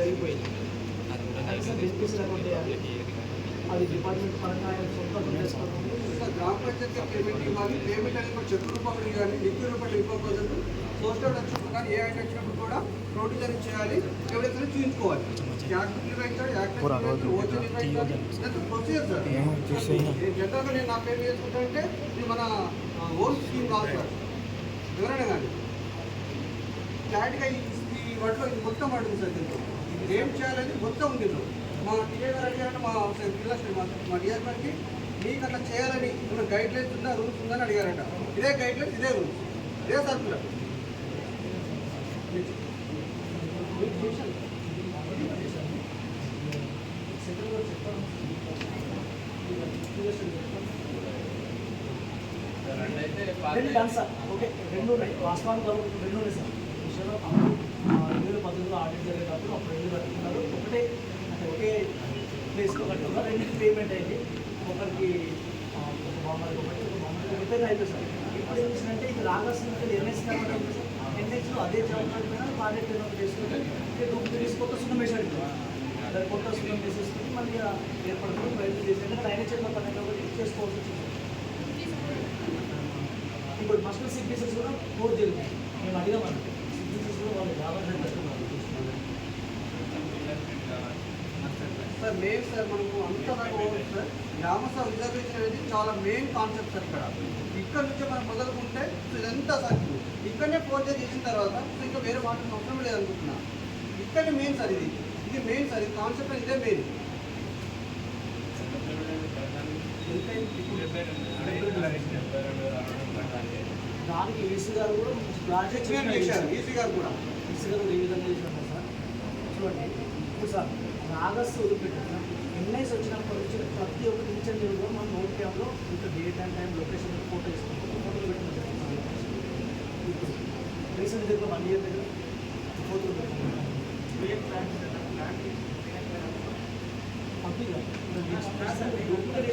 అయిపోయింది అది. డిపార్ట్మెంట్ పరంగా ఇంకా గ్రామ పంచాయతీ పేమెంట్ ఇవ్వాలి పేమెంట్ అనేది కూడా చెక్ రూపాయలు కానీ లిక్విడ్ రూపాయలు ఇవ్వకూడదు పోస్టర్ వచ్చినప్పుడు కానీ ఏ వచ్చినప్పుడు కూడా ప్రొడ్యూసర్ చేయాలి అనేది చూపించుకోవాలి యాక్ట్ నిర్వహించాలి యాక్ట్ ఓచర్ నిర్వహించాలి ప్రొసీజర్ సార్. జనరల్గా నేను నా పేరు చేసుకుంటా అంటే ఇది మన ఓన్ స్కీమ్ కాదు సార్. ఎవరైనా కానీ క్లారిటీగా వాటిలో ఇది మొత్తం అడుగుతుంది సార్ దీంట్లో. ఇది ఏం చేయాలని మొత్తం ఉంది. మా టీఏ గారు అడిగారంటే మా జిల్లా మా మా డిఆర్ గారికి మీకు అట్లా చేయాలని ఏమైనా గైడ్ లైన్స్ ఉందా? రూల్స్ ఉందని అడిగారంట. ఇదే గైడ్ లైన్స్ ఇదే రూల్స్ ఇదే సర్కులర్ రెండు సార్ ఓకే రెండు ఉన్నాయి. వాస్తవానికి రెండు ఉన్నాయి సార్ విషయంలో అప్పుడు రెండు వేల పంతొమ్మిదిలో ఆడిట్ జరిగేటప్పుడు అప్పుడు రెండు కట్టుకున్నారు ఒకటే అంటే ఒకే ప్లేస్లో కట్టుకున్నారు రెండింటి పేమెంట్ అయింది ఒకరికి ఒక బొమ్మకి ఒకటి ఒక బొమ్మకి ఒకటే అయిపోయింది సార్. ఇప్పుడు ఏం చేసిందంటే ఇది రాగాల్సిన ఎన్ఎస్ కాబట్టి ఎన్ఎస్లో అదే జవాబు పైన పాడే పేమెంట్ చేసుకుంటే డూప్లికేట్ కొత్త సున్నం వేసాడు దాని కొత్త సున్నం వేసేసుకుని మళ్ళీ ఏర్పడుతుంది ప్రయత్నం చేసి ఎందుకంటే ఆయన చేతిలో పని ఒకటి చేసుకోవాల్సి వచ్చింది. ఇప్పుడు మస్టర్ సిగ్నేచర్స్ కూడా కోడ్ జరిగింది మేము అడిగామండి సిగ్నేచర్స్ కూడా వాళ్ళు రావాలని పెట్టుకున్నారు సార్ మెయిన్ సార్ మనకు అంత దాకా పోవచ్చు సార్. గ్రామసభ రిజర్వేషన్ అనేది చాలా మెయిన్ కాన్సెప్ట్ సార్ ఇక్కడ. ఇక్కడ నుంచే మనం మొదలుకుంటే ఇదంతా సార్ ఇక్కడనే ఫోర్జరీ చేసిన తర్వాత ఇంకా వేరే వాటర్ అవసరం లేదనుకుంటున్నా. ఇక్కడనే మెయిన్ సార్ ఇది. ఇది మెయిన్ సార్ ఇది కాన్సెప్ట్ ఇదే మెయిన్ దానికి ఈసీ గారు కూడా ఈసీ గారు కూడా. ఈసీ గారు ఏ విధంగా చేసినారు సార్ చూడండి ఇప్పుడు సార్ ఆగస్టు వదిలిపెట్టారు సార్ ఎన్ఐస్ వచ్చినప్పటి నుంచి ప్రతి ఒక్క ఇన్సెంటివ్లో మనం నోట్ క్యాంప్లో ఇంత date and time location photo ఇస్తాం ఫోటోలు పెట్టిన రీసెంట్ దగ్గర వన్ ఇయర్ దగ్గర ఫోటోలు పంపిగా డూప్లికేట్